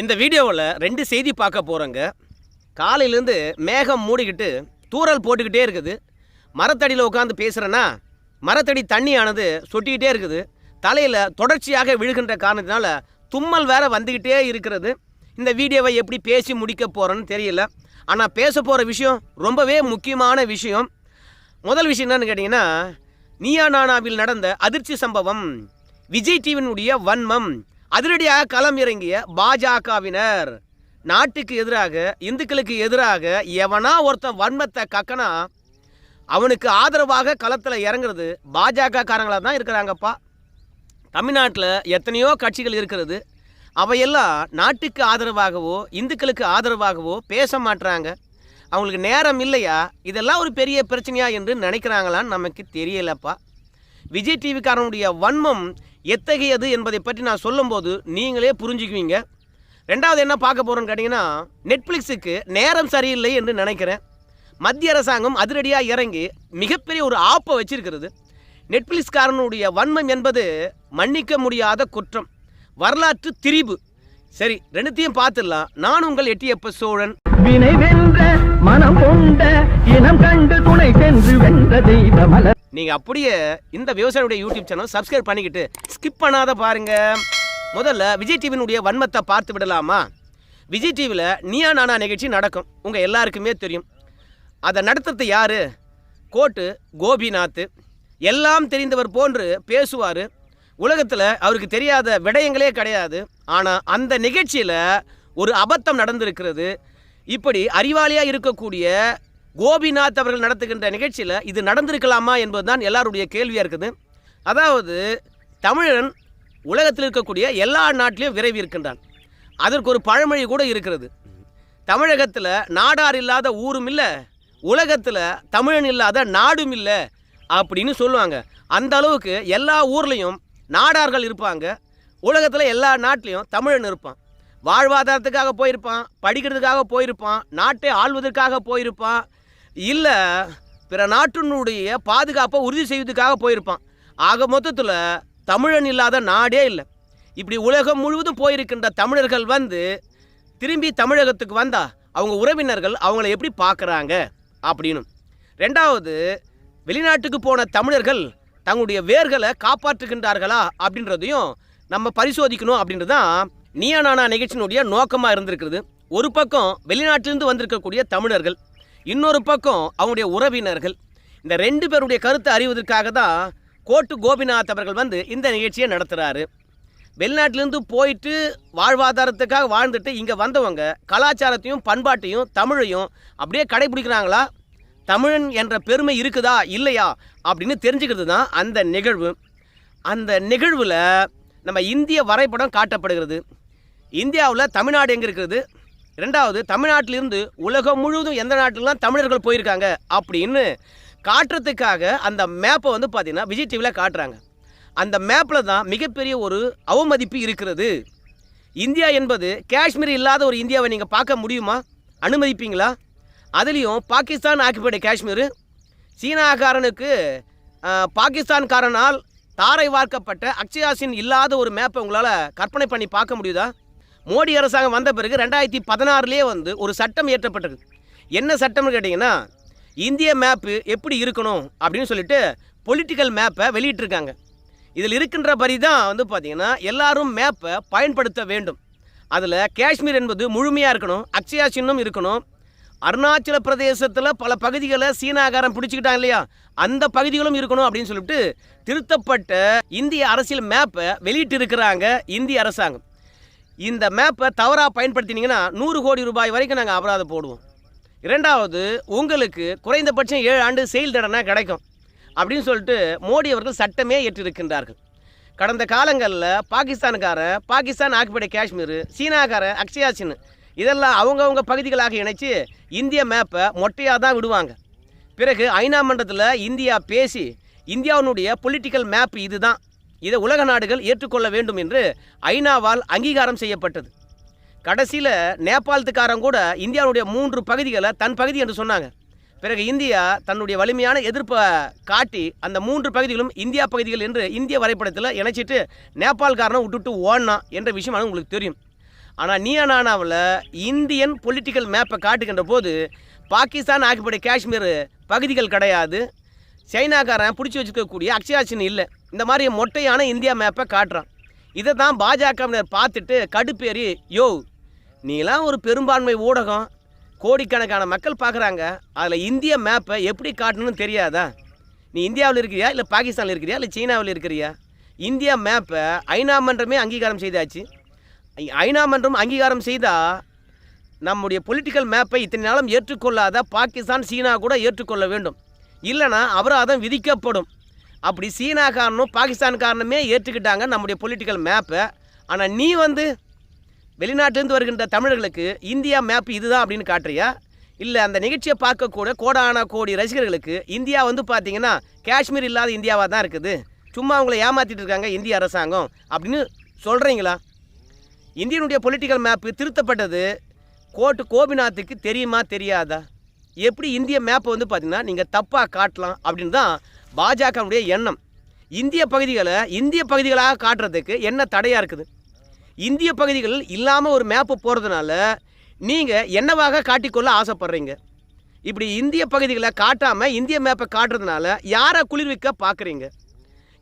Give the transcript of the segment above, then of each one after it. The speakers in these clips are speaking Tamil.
இந்த வீடியோவில் ரெண்டு செய்தி பார்க்க போகிறோங்க காலையிலேருந்து மேகம் மூடிக்கிட்டு தூறல் போட்டுக்கிட்டே இருக்குது. மரத்தடியில் உட்காந்து பேசுகிறேன்னா மரத்தடி தண்ணியானது சொட்டிக்கிட்டே இருக்குது. தலையில் தொடர்ச்சியாக விழுகின்ற காரணத்தினால தும்மல் வேற வந்துக்கிட்டே இருக்கிறது. இந்த வீடியோவை எப்படி பேசி முடிக்க போகிறேன்னு தெரியல. ஆனால் பேச போகிற விஷயம் ரொம்பவே முக்கியமான விஷயம். முதல் விஷயம் என்னன்னு கேட்டிங்கன்னா நீயா நானாவில் நடந்த அதிர்ச்சி சம்பவம் விஜய் டிவியினுடைய வன்மம் அதிரடியாக களம் இறங்கிய பாஜகவினர் நாட்டுக்கு எதிராக இந்துக்களுக்கு எதிராக எவனா ஒருத்தன் வன்மத்தை கக்கனா அவனுக்கு ஆதரவாக களத்தில் இறங்குறது பாஜக காரங்களாக தான் இருக்கிறாங்கப்பா. தமிழ்நாட்டில் எத்தனையோ கட்சிகள் இருக்கிறது. அவையெல்லாம் நாட்டுக்கு ஆதரவாகவோ இந்துக்களுக்கு ஆதரவாகவோ பேச மாட்டுறாங்க அவங்களுக்கு நேரம் இல்லையா? இதெல்லாம் ஒரு பெரிய பிரச்சனையா என்று நினைக்கிறாங்களான்னு நமக்கு தெரியலப்பா. விஜய் டிவிக்காரனுடைய வன்மம் எத்தகையது என்பதை பற்றி நான் சொல்லும்போது நீங்களே புரிஞ்சுக்குவீங்க. ரெண்டாவது என்ன பார்க்க போகிறோன்னு கேட்டிங்கன்னா நெட்ஃப்ளிக்ஸுக்கு நேரம் சரியில்லை என்று நினைக்கிறேன். மத்திய அரசாங்கம் அதிரடியாக இறங்கி மிகப்பெரிய ஒரு ஆப்பை வச்சிருக்கிறது. நெட்ஃப்ளிக்ஸ்காரனுடைய வன்மம் என்பது மன்னிக்க முடியாத குற்றம் வரலாற்று திரிபு. சரி ரெண்டுத்தையும் பார்த்துடலாம். நான் உங்கள் எட்டியப்ப சோழன். வினை வென்ற மனம் கொண்ட இனம் கண்டு துணை சென்று வென்ற தெய்வ மலர். நீங்கள் அப்படியே இந்த விவசாயியுடைய யூடியூப் சேனல் சப்ஸ்கிரைப் பண்ணிக்கிட்டு ஸ்கிப் பண்ணாத பாருங்கள் முதல்ல விஜய் டிவியினுடைய வன்மத்தை பார்த்து விடலாமா? விஜய் டிவியில் நீயா நானா நிகழ்ச்சி நடக்கும். உங்கள் எல்லாருக்குமே தெரியும். அதை நடத்துறது யார்? கோட்டு கோபிநாத். எல்லாம் தெரிந்தவர் போன்று பேசுவார். உலகத்தில் அவருக்கு தெரியாத விடயங்களே கிடையாது. ஆனால் அந்த நிகழ்ச்சியில் ஒரு அபத்தம் நடந்திருக்கிறது. இப்படி அறிவாளியாக இருக்கக்கூடிய கோபிநாத் அவர்கள் நடத்துகின்ற நிகழ்ச்சியில் இது நடந்திருக்கலாமா என்பதுதான் எல்லாருடைய கேள்வியாக இருக்குது. அதாவது தமிழன் உலகத்தில் இருக்கக்கூடிய எல்லா நாட்டிலையும் விரைவி இருக்கின்றான். அதற்கு ஒரு பழமொழி கூட இருக்கிறது. தமிழகத்தில் நாடார் இல்லாத ஊரும் இல்லை உலகத்தில் தமிழன் இல்லாத நாடும் இல்லை அப்படின்னு சொல்லுவாங்க. அந்த அளவுக்கு எல்லா ஊர்லேயும் நாடார்கள் இருப்பாங்க. உலகத்தில் எல்லா நாட்டிலையும் தமிழன் இருப்பான். வாழ்வாதாரத்துக்காக போயிருப்பான் படிக்கிறதுக்காக போயிருப்பான் நாட்டை ஆள்வதற்காக போயிருப்பான் இல்லை பிற நாட்டினுடைய பாதுகாப்பை உறுதி செய்வதுக்காக போயிருப்பான். ஆக மொத்தத்தில் தமிழன் இல்லாத நாடே இல்லை. இப்படி உலகம் முழுவதும் போயிருக்கின்ற தமிழர்கள் வந்து திரும்பி தமிழகத்துக்கு வந்தா அவங்க உறவினர்கள் அவங்கள எப்படி பார்க்குறாங்க? அப்படின்னு ரெண்டாவது வெளிநாட்டுக்கு போன தமிழர்கள் தங்களுடைய வேர்களை காப்பாற்றுகின்றார்களா அப்படின்றதையும் நம்ம பரிசோதிக்கணும் அப்படின்றது தான் நீயா நானா நிகழ்ச்சியினுடைய நோக்கமாக இருந்திருக்கிறது. ஒரு பக்கம் வெளிநாட்டிலிருந்து வந்திருக்கக்கூடிய தமிழர்கள் இன்னொரு பக்கம் அவங்களுடைய உறவினர்கள். இந்த ரெண்டு பேருடைய கருத்தை அறிவதற்காக தான் கோட்டு கோபிநாத் அவர்கள் வந்து இந்த நிகழ்ச்சியை நடத்துகிறாரு வெளிநாட்டிலேருந்து போயிட்டு வாழ்வாதாரத்துக்காக வாழ்ந்துட்டு இங்கே வந்தவங்க கலாச்சாரத்தையும் பண்பாட்டையும் தமிழையும் அப்படியே கடைபிடிக்கிறாங்களா? தமிழன் என்ற பெருமை இருக்குதா? இல்லையா? அப்படின்னு தெரிஞ்சுக்கிறது தான் அந்த நிகழ்வு. அந்த நிகழ்வில் நம்ம இந்திய வரைபடம் காட்டப்படுகிறது. இந்தியாவில் தமிழ்நாடு எங்கே இருக்கிறது ரெண்டாவது தமிழ்நாட்டிலிருந்து உலகம் முழுவதும் எந்த நாட்டிலலாம் தமிழர்கள் போயிருக்காங்க அப்படின்னு காட்டுறதுக்காக அந்த மேப்பை வந்து பார்த்திங்கன்னா விஜய் டிவியில் காட்டுறாங்க. அந்த மேப்பில் தான் மிகப்பெரிய ஒரு அவமதிப்பு இருக்கிறது. இந்தியா என்பது காஷ்மீர் இல்லாத ஒரு இந்தியாவை நீங்கள் பார்க்க முடியுமா? அனுமதிப்பீங்களா? அதுலேயும் பாகிஸ்தான் ஆக்கிப்படை காஷ்மீர். சீனாக்காரனுக்கு பாகிஸ்தான்காரனால் தாரை வார்க்கப்பட்ட அக்ஷயாசின் இல்லாத ஒரு மேப்பை உங்களால் கற்பனை பண்ணி பார்க்க முடியுதா? மோடி அரசாங்கம் வந்த பிறகு ரெண்டாயிரத்தி பதினாறுலேயே வந்து ஒரு சட்டம் இயற்றப்பட்டது என்ன சட்டம்னு கேட்டிங்கன்னா இந்திய மேப்பு எப்படி இருக்கணும் அப்படின்னு சொல்லிட்டு பொலிட்டிக்கல் மேப்பை வெளியிட்டிருக்காங்க. இதில் இருக்கின்ற படி தான் வந்து பார்த்திங்கன்னா எல்லாரும் மேப்பை பயன்படுத்த வேண்டும். அதில் காஷ்மீர் என்பது முழுமையாக இருக்கணும் அக்ஷயா சின்னம் இருக்கணும். அருணாச்சல பிரதேசத்தில் பல பகுதிகளை சீனாகாரம் பிடிச்சிக்கிட்டாங்க இல்லையா? அந்த பகுதிகளும் இருக்கணும் அப்படின்னு சொல்லிட்டு திருத்தப்பட்ட இந்திய அரசியல் மேப்பை வெளியிட்டு இருக்கிறாங்க இந்திய அரசாங்கம். இந்த மேப்பை தவறாக பயன்படுத்தினீங்கன்னா நூறு கோடி ரூபாய் வரைக்கும் நாங்கள் அபராதம் போடுவோம். இரண்டாவது உங்களுக்கு குறைந்தபட்சம் ஏழு ஆண்டு செயல் தண்டனை கிடைக்கும் அப்படின்னு சொல்லிட்டு மோடி அவர்கள் சட்டமே ஏற்றிருக்கின்றார்கள். கடந்த காலங்களில் பாகிஸ்தானுக்காரன் பாகிஸ்தான் ஆக்கிப்பட்ட காஷ்மீர் சீனாக்காரன் அக்ஷயாசின் இதெல்லாம் அவங்கவுங்க பகுதிகளாக இணைச்சி இந்திய மேப்பை மொட்டையாக தான் விடுவாங்க. பிறகு ஐநா மன்றத்தில் இந்தியா பேசி இந்தியாவினுடைய பொலிட்டிக்கல் மேப் இதுதான். இதை உலக நாடுகள் ஏற்றுக்கொள்ள வேண்டும் என்று ஐநாவால் அங்கீகாரம் செய்யப்பட்டது. கடைசியில் நேபாளத்துக்காரன் கூட இந்தியாவுடைய மூன்று பகுதிகளை தன் பகுதி என்று சொன்னாங்க. பிறகு இந்தியா தன்னுடைய வலிமையான எதிர்ப்பை காட்டி அந்த மூன்று பகுதிகளும் இந்தியா பகுதிகள் என்று இந்திய வரைபடத்தில் இணைச்சிட்டு நேபாள்காரனை விட்டுட்டு ஓடனா என்ற விஷயம் உங்களுக்கு தெரியும். ஆனால் நீயா நானாவில் இந்தியன் பொலிட்டிக்கல் மேப்பை காட்டுகின்ற போது பாகிஸ்தான் ஆக்கப்பட்ட காஷ்மீர் பகுதிகள் கிடையாது. சைனாக்காரன் பிடிச்சி வச்சுக்கக்கூடிய அக்ஷயாசின் இல்லை. இந்த மாதிரி மொட்டையான இந்தியா மேப்பை காட்டுறான். இதை தான் பாஜகவினர் பார்த்துட்டு கடுப்பேறி யோ நீலாம் ஒரு பெரும்பான்மை ஊடகம். கோடிக்கணக்கான மக்கள் பார்க்குறாங்க. அதில் இந்திய மேப்பை எப்படி காட்டணும்னு தெரியாதா? நீ இந்தியாவில் இருக்கிறியா? இல்லை பாகிஸ்தானில் இருக்கிறியா? இல்லை சீனாவில் இருக்கிறியா? இந்தியா மேப்பை ஐநா மன்றமே அங்கீகாரம் செய்தாச்சு. ஐநா மன்றம் அங்கீகாரம் செய்தால் நம்முடைய பொலிட்டிக்கல் மேப்பை இத்தனை நாளும் ஏற்றுக்கொள்ளாத பாகிஸ்தான் சீனா கூட ஏற்றுக்கொள்ள வேண்டும். இல்லைனா அபராதம் விதிக்கப்படும். அப்படி சீனா காரணம் பாகிஸ்தான் காரணமே ஏற்றுக்கிட்டாங்க நம்முடைய பொலிட்டிக்கல் மேப்பை ஆனால் நீ வந்து வெளிநாட்டிலேருந்து வருகின்ற தமிழர்களுக்கு இந்தியா மேப் இதுதான் அப்படின்னு காட்டுறியா? இல்லை அந்த நிகழ்ச்சியை பார்க்கக்கூட கோடான கோடி ரசிகர்களுக்கு இந்தியா வந்து பார்த்தீங்கன்னா காஷ்மீர் இல்லாத இந்தியாவாக தான் இருக்குது. சும்மா அவங்கள ஏமாற்றிட்டு இருக்காங்க இந்திய அரசாங்கம் அப்படின்னு சொல்கிறீங்களா இந்தியனுடைய பொலிட்டிக்கல் மேப்பு திருத்தப்பட்டது கோட்டு கோபிநாத்துக்கு தெரியுமா தெரியாதா? எப்படி இந்திய மேப்பை வந்து பார்த்தீங்கன்னா நீங்கள் தப்பாக காட்டலாம் அப்படின்னு தான் பாஜகவுடைய எண்ணம். இந்திய பகுதிகளை இந்திய பகுதிகளாக காட்டுறதுக்கு என்ன தடையாக இருக்குது? இந்திய பகுதிகள் இல்லாமல் ஒரு மேப்பு போகிறதுனால நீங்கள் என்னவாக காட்டிக்கொள்ள ஆசைப்படுறீங்க? இப்படி இந்திய பகுதிகளை காட்டாமல் இந்திய மேப்பை காட்டுறதுனால யாரை குளிர்விக்க பார்க்குறீங்க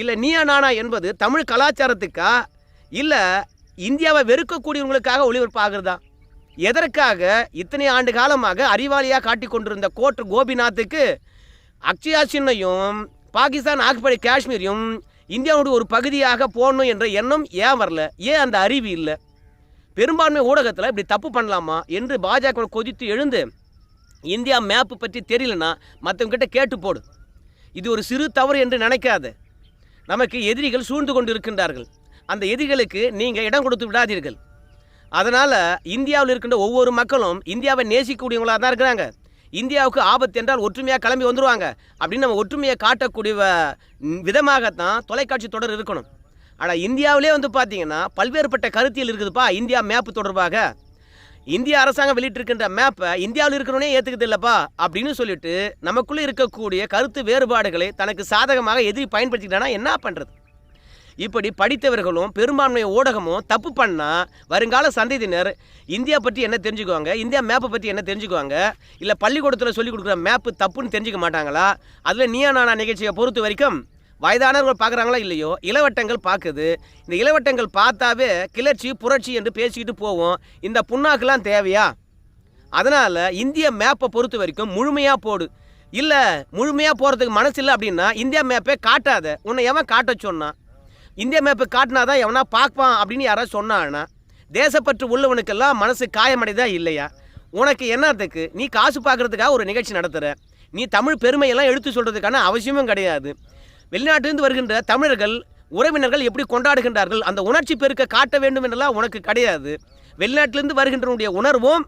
இல்லை நீயா நானா என்பது தமிழ் கலாச்சாரத்துக்கா? இல்லை இந்தியாவை வெறுக்கக்கூடியவங்களுக்காக ஒளிபரப்பாகிறதா எதற்காக இத்தனை ஆண்டு காலமாக அறிவாளியாக காட்டிக்கொண்டிருந்த கோட்டு கோபிநாத்துக்கு அக்ஷயா சின்னையும் பாகிஸ்தான் ஆக்குப்படை காஷ்மீரையும் இந்தியாவுடைய ஒரு பகுதியாக போடணும் என்ற எண்ணம் ஏன் வரல? ஏன் அந்த அறிவு இல்லை? பெரும்பான்மை ஊடகத்தில் இப்படி தப்பு பண்ணலாமா என்று பாஜக கொதித்து எழுந்து இந்தியா மேப்பு பற்றி தெரியலனா மற்றவங்கிட்ட கேட்டு போடு. இது ஒரு சிறு தவறு என்று நினைக்காது. நமக்கு எதிரிகள் சூழ்ந்து கொண்டு இருக்கின்றார்கள் அந்த எதிரிகளுக்கு நீங்கள் இடம் கொடுத்து விடாதீர்கள். அதனால் இந்தியாவில் இருக்கின்ற ஒவ்வொரு மக்களும் இந்தியாவை நேசிக்கக்கூடியவங்களாக தான் இருக்கிறாங்க. இந்தியாவுக்கு ஆபத்து என்றால் ஒற்றுமையாக கிளம்பி வந்துருவாங்க. அப்படின்னு நம்ம ஒற்றுமையை காட்டக்கூடிய விதமாகத்தான் தொலைக்காட்சி தொடர் இருக்கணும். ஆனால் இந்தியாவிலே வந்து பார்த்தீங்கன்னா பல்வேறுபட்ட கருத்தியல் இருக்குதுப்பா. இந்தியா மேப்பு தொடர்பாக. இந்திய அரசாங்கம் வெளியிட்டிருக்கின்ற மேப்பை இந்தியாவில் இருக்கிறவனே ஏற்றுக்குது இல்லைப்பா அப்படின்னு சொல்லிட்டு நமக்குள்ளே இருக்கக்கூடிய கருத்து வேறுபாடுகளை தனக்கு சாதகமாக எதிரி பயன்படுத்திக்கிட்டானா என்ன பண்ணுறது இப்படி படித்தவர்களும் பெரும்பான்மை ஊடகமும் தப்பு பண்ணால் வருங்கால சந்ததியினர் இந்தியா பற்றி என்ன தெரிஞ்சுக்குவாங்க? இந்தியா மேப்பை பற்றி என்ன தெரிஞ்சுக்குவாங்க? இல்லை பள்ளிக்கூடத்தில் சொல்லிக் கொடுக்குற மேப்பு தப்புன்னு தெரிஞ்சுக்க மாட்டாங்களா? அதில் நீயா நானா நிகழ்ச்சியை பொறுத்த வரைக்கும் வயதானவர்கள் பார்க்குறாங்களா இல்லையோ? இளவட்டங்கள் பார்க்குது. இந்த இளவட்டங்கள் பார்த்தாவே கிளர்ச்சி புரட்சி என்று பேசிக்கிட்டு போவோம். இந்த புண்ணாக்கெலாம் தேவையா? அதனால் இந்திய மேப்பை பொறுத்த வரைக்கும் முழுமையாக போடு. இல்லை முழுமையாக போகிறதுக்கு மனசு இல்லை அப்படின்னா இந்தியா மேப்பே காட்டாத. உன்னை எவன் காட்ட சொன்னான் இந்திய மேப்பை காட்டினா தான் எவனா பார்ப்பான் அப்படின்னு யாராவது சொன்னான்னா தேசப்பற்று உள்ளவனுக்கெல்லாம் மனசு காயமடைதா இல்லையா? உனக்கு என்னத்துக்கு? நீ காசு பார்க்கறதுக்காக ஒரு நிகழ்ச்சி நடத்துகிற நீ தமிழ் பெருமையெல்லாம் எடுத்து சொல்கிறதுக்கான அவசியமும் கிடையாது. வெளிநாட்டிலிருந்து வருகின்ற தமிழர்கள் உறவினர்கள் எப்படி கொண்டாடுகின்றார்கள் அந்த உணர்ச்சி பெருக்க காட்ட வேண்டும் என்றெல்லாம் உனக்கு கிடையாது. வெளிநாட்டிலிருந்து வருகின்றனுடைய உணர்வும்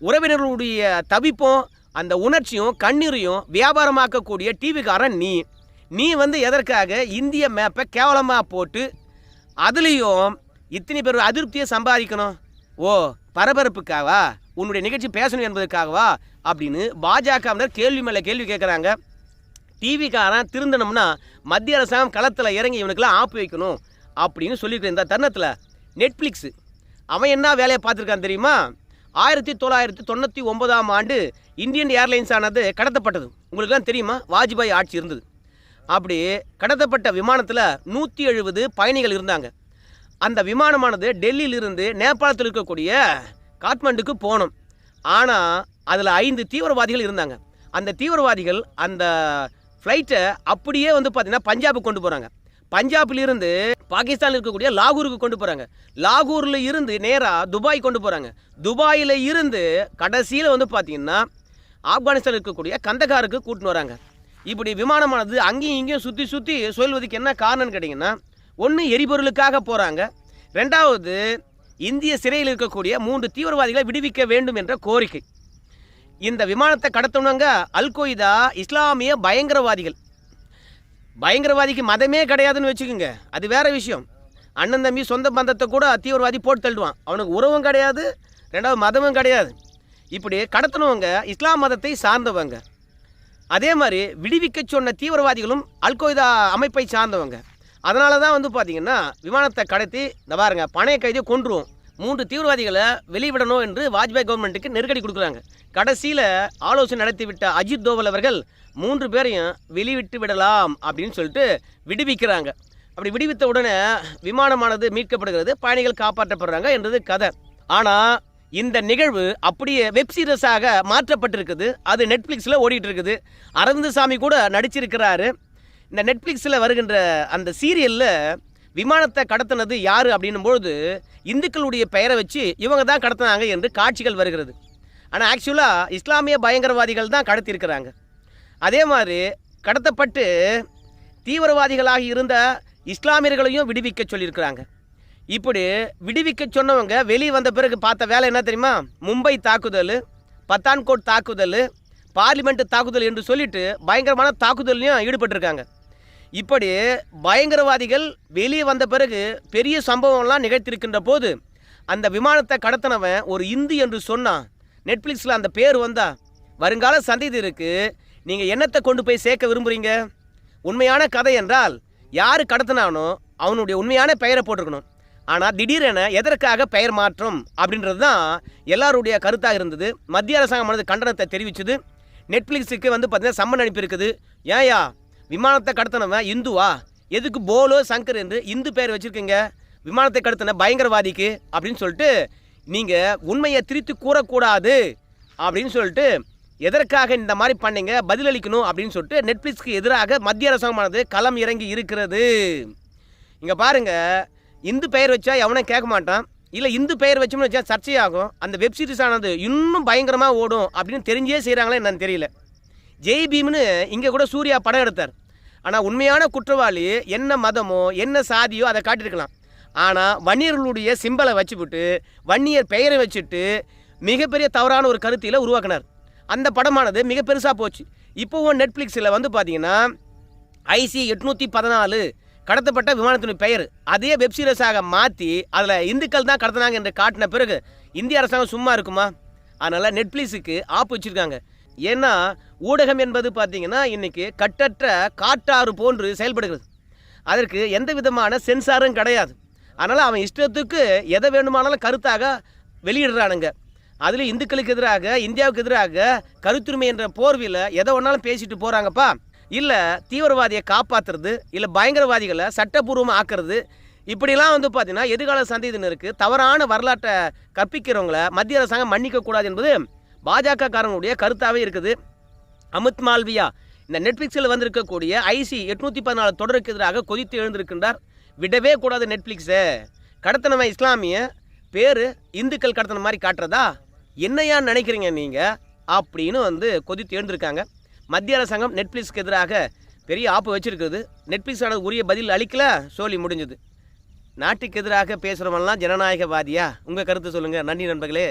உறவினர்களுடைய தவிப்பும் அந்த உணர்ச்சியும் கண்ணீரையும் வியாபாரமாக்கக்கூடிய டிவிக்காரன் நீ. நீ வந்து எதற்காக இந்திய மேப்பை கேவலமாக போட்டு அதுலேயும் இத்தனை பேர் அதிருப்தியை சம்பாதிக்கணும்? ஓ பரபரப்புக்காவா? உன்னுடைய நிகழ்ச்சி பேசணும் என்பதற்காகவா? அப்படின்னு பாஜகவினர் கேள்வி மேலே கேள்வி கேட்குறாங்க டிவிக்காரன் திருந்தணும்னா மத்திய அரசாங்கம் களத்தில் இறங்கி இவனுக்கெல்லாம் ஆப்பு வைக்கணும் அப்படின்னு சொல்லியிருக்கிற இந்த தருணத்தில் நெட்ஃப்ளிக்ஸு அவன் என்ன வேலையை பார்த்துருக்கான் தெரியுமா? ஆயிரத்தி தொள்ளாயிரத்தி தொண்ணூற்றி ஒன்பதாம் ஆண்டு இந்தியன் ஏர்லைன்ஸ் ஆனது கடத்தப்பட்டது. உங்களுக்குலாம் தெரியுமா? வாஜ்பாய் ஆட்சி இருந்தது. அப்படி கடத்தப்பட்ட விமானத்தில் நூற்றி எழுபது பயணிகள் இருந்தாங்க. அந்த விமானமானது டெல்லியிலிருந்து நேபாளத்தில் இருக்கக்கூடிய காட்மண்டுக்கு போகணும் ஆனால் அதில் ஐந்து தீவிரவாதிகள் இருந்தாங்க. அந்த தீவிரவாதிகள் அந்த ஃப்ளைட்டை அப்படியே வந்து பார்த்திங்கன்னா பஞ்சாபுக்கு கொண்டு போகிறாங்க பஞ்சாபிலிருந்து பாகிஸ்தானில் இருக்கக்கூடிய லாகூருக்கு கொண்டு போகிறாங்க லாகூரில் இருந்து நேராக துபாய் கொண்டு போகிறாங்க துபாயில் இருந்து கடைசியில் வந்து பார்த்திங்கன்னா ஆப்கானிஸ்தான் இருக்கக்கூடிய கந்தகாருக்கு கூட்டின்னு வராங்க. இப்படி விமானமானது அங்கேயும் இங்கேயும் சுற்றி சுற்றி சொல்வதுக்கு என்ன காரணம்னு கேட்டிங்கன்னா ஒன்று எரிபொருளுக்காக போகிறாங்க ரெண்டாவது இந்திய சிறையில் இருக்கக்கூடிய மூன்று தீவிரவாதிகளை விடுவிக்க வேண்டும் என்ற கோரிக்கை. இந்த விமானத்தை கடத்தணுங்க அல் கொய்தா இஸ்லாமிய பயங்கரவாதிகள். பயங்கரவாதிக்கு மதமே கிடையாதுன்னு வச்சுக்கோங்க. அது வேற விஷயம். அண்ணன் தம்பி சொந்த பந்தத்தை கூட தீவிரவாதி போட்டு தள்ளுவான். அவனுக்கு உறவும் கிடையாது ரெண்டாவது மதமும் கிடையாது. இப்படி கடத்தினவங்க இஸ்லாம் மதத்தை சார்ந்தவங்க. அதே மாதிரி விடுவிக்க சொன்ன தீவிரவாதிகளும் அல்கொய்தா அமைப்பை சார்ந்தவங்க. அதனால தான் வந்து பார்த்தீங்கன்னா விமானத்தை கடத்தி இந்த பாருங்க பணைய கைதியை கொன்றுவோம் மூன்று தீவிரவாதிகளை வெளிவிடணும் என்று வாஜ்பாய் கவர்மெண்ட்டுக்கு நெருக்கடி கொடுக்குறாங்க. கடைசியில் ஆலோசனை நடத்திவிட்ட அஜித் தோவல் அவர்கள் மூன்று பேரையும் வெளிவிட்டு விடலாம் அப்படின்னு சொல்லிட்டு விடுவிக்கிறாங்க. அப்படி விடுவித்த உடனே விமானமானது மீட்கப்படுகிறது பயணிகள் காப்பாற்றப்படுறாங்க என்றது கதை. ஆனால் இந்த நிகழ்வு அப்படியே வெப் சீரியஸாக மாற்றப்பட்டிருக்குது. அது நெட்ஃப்ளிக்ஸில் ஓடிட்டு இருக்குது அரவிந்த் கூட நடிச்சிருக்கிறாரு. இந்த நெட்ஃப்ளிக்ஸில் வருகின்ற அந்த சீரியலில் விமானத்தை கடத்தினது யார் அப்படின்னும்பொழுது இந்துக்களுடைய பெயரை வச்சு இவங்க தான் கடத்தினாங்க என்று காட்சிகள் வருகிறது. ஆனால் ஆக்சுவலாக இஸ்லாமிய பயங்கரவாதிகள் தான் கடத்தியிருக்கிறாங்க. அதே மாதிரி கடத்தப்பட்டு தீவிரவாதிகளாக இருந்த இஸ்லாமியர்களையும் விடுவிக்க சொல்லியிருக்கிறாங்க. இப்படி விடுவிக்க சொன்னவங்க வெளியே வந்த பிறகு பார்த்த வேலை என்ன தெரியுமா? மும்பை தாக்குதல் பத்தான்கோட் தாக்குதல் பார்லிமெண்ட் தாக்குதல் என்று சொல்லிட்டு பயங்கரமான தாக்குதல்லையும் ஈடுபட்டிருக்காங்க. இப்படி பயங்கரவாதிகள் வெளியே வந்த பிறகு பெரிய சம்பவம்லாம் நிகழ்த்திருக்கின்ற போது அந்த விமானத்தை கடத்தினவன் ஒரு இந்து என்று சொன்னான் நெட்ஃப்ளிக்ஸில் அந்த பேர் வந்தா வருங்கால சந்ததி நீங்கள் என்னத்தை கொண்டு போய் சேர்க்க விரும்புகிறீங்க உண்மையான கதை என்றால் யார் கடத்தினானோ அவனுடைய உண்மையான பெயரை போட்டிருக்கணும். ஆனால் திடீரென எதற்காக பெயர் மாற்றம் அப்படின்றது தான் எல்லாருடைய கருத்தாக இருந்தது. மத்திய அரசாங்கமானது கண்டனத்தை தெரிவிச்சது. நெட்ஃப்ளிக்ஸுக்கு வந்து பார்த்தீங்கன்னா சம்மன் அனுப்பியிருக்குது ஏயா விமானத்தை கடத்தினவன் இந்துவா? எதுக்கு போலோ சங்கர் என்று இந்து பெயர் வச்சுருக்கீங்க? விமானத்தை கடத்தின பயங்கரவாதிக்கு அப்படின்னு சொல்லிட்டு நீங்கள் உண்மையை திரித்து கூறக்கூடாது அப்படின்னு சொல்லிட்டு எதற்காக இந்த மாதிரி பண்ணீங்க? பதிலளிக்கணும் அப்படின்னு சொல்லிட்டு நெட்ஃப்ளிக்ஸ்க்கு எதிராக மத்திய அரசாங்கமானது களம் இறங்கி இருக்கிறது. இங்கே பாருங்கள் இந்து பெயர் வச்சா எவனும் கேட்க மாட்டான். இல்லை இந்து பெயர் வச்சோம்னு வச்சா சர்ச்சையாகும். அந்த வெப் சீரிஸ் ஆனது இன்னும் பயங்கரமாக ஓடும் அப்படின்னு தெரிஞ்சே செய்கிறாங்களே என்னன்னு தெரியல. ஜெய் பீம்னு இங்கே கூட சூர்யா படம் எடுத்தார். ஆனால் உண்மையான குற்றவாளி என்ன மதமோ என்ன சாதியோ அதை காட்டியிருக்கலாம். ஆனால் வன்னியர்களுடைய சிம்பலை வச்சுவிட்டு வன்னியர் பெயரை வச்சுட்டு மிகப்பெரிய தவறான ஒரு கருத்தியில் உருவாக்கினார். அந்த படமானது மிக பெருசாக போச்சு. இப்போவும் நெட்ஃப்ளிக்ஸில் வந்து பார்த்தீங்கன்னா ஐசி எட்நூற்றி பதினாலு கடத்தப்பட்ட விமானத்தின் பெயர். அதே வெப் சீரியஸாக மாற்றி அதில் இந்துக்கள் தான் கடத்தினாங்க என்று காட்டின பிறகு இந்திய அரசாங்கம் சும்மா இருக்குமா? அதனால் நெட்ஃப்ளிக்ஸுக்கு ஆப் வச்சுருக்காங்க. ஏன்னா ஊடகம் என்பது பார்த்தீங்கன்னா இன்றைக்கி கட்டற்ற காட்டாறு போன்று செயல்படுகிறது. அதற்கு எந்த விதமான சென்சாரும் கிடையாது. அதனால் அவன் இஷ்டத்துக்கு எதை வேண்டுமானாலும் கருத்தாக வெளியிடுறானுங்க. அதில் இந்துக்களுக்கு எதிராக இந்தியாவுக்கு எதிராக கருத்துரிமை என்ற போர்வையில் எதை ஒன்றாலும் பேசிட்டு போகிறாங்கப்பா இல்லை தீவிரவாதியை காப்பாற்றுறது இல்லை பயங்கரவாதிகளை சட்டப்பூர்வமாக ஆக்குறது. இப்படிலாம் வந்து பார்த்தீங்கன்னா எதிர்கால சந்ததியினருக்கு தவறான வரலாற்றை கற்பிக்கிறவங்கள மத்திய அரசாங்கம் மன்னிக்கக்கூடாது என்பது பாஜக காரங்களுடைய கருத்தாகவே இருக்குது. அமித் மால்வியா இந்த நெட்ஃப்ளிக்ஸில் வந்திருக்கக்கூடிய ஐசி எட்நூற்றி பதினாலு தொடருக்கு எதிராக கொதித்து எழுந்திருக்கின்றார். விடவே கூடாது நெட்ஃப்ளிக்ஸை. கடத்தினவன் இஸ்லாமிய பேர் இந்துக்கள் கடத்தின மாதிரி காட்டுறதா? என்னையான்னு நினைக்கிறீங்க நீங்கள் அப்படின்னு வந்து கொதித்து எழுந்திருக்காங்க. மத்திய அரசாங்கம் நெட்ஃப்ளிக்ஸ்க்கு எதிராக பெரிய ஆப்பு வச்சுருக்குது நெட்ஃப்ளிக்ஸ் உரிய பதில் அளிக்கல சோலி முடிஞ்சுது. நாட்டுக்கு எதிராக பேசுகிறவன்லாம் ஜனநாயகவாதியா? உங்கள் கருத்து சொல்லுங்கள் நன்றி நண்பர்களே.